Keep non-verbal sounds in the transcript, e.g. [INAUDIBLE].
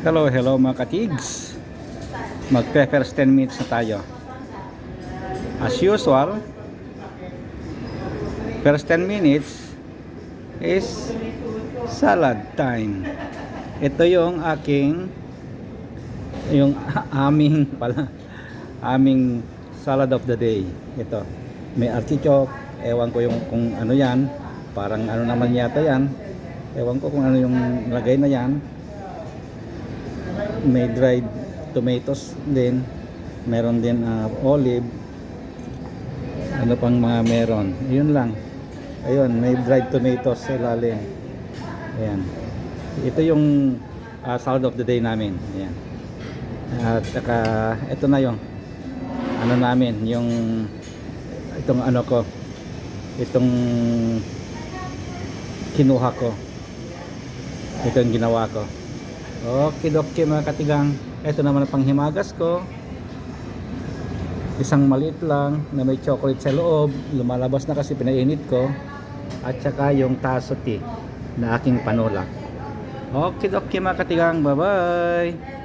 Hello, hello mga katigs. Magpe first 10 minutes na tayo. As usual, first 10 minutes is salad time. Ito yung aking yung [LAUGHS] aming pala aming salad of the day. Ito. May artichoke, ewan ko yung kung ano yan, parang ano naman yata yan. Ewan ko kung ano yung lagay na yan may dried tomatoes din meron din ah, olive. Ano pang mga meron? Yun lang. Ayun may dried tomatoes sa ilalim. Ayan. Ito yung ah, salad of the day namin. Ayan. At saka ito na yung ano namin yung itong ano ko itong kinuha ko. Ito yung ginawa ko Okay, okay mga katigang. Ito naman ang panghimagas ko. Isang maliit lang na may chocolate sa loob. Lumalabas na kasi pinainit ko. At saka yung taso tea na aking panulak. Okay, okay mga katigang. Bye-bye.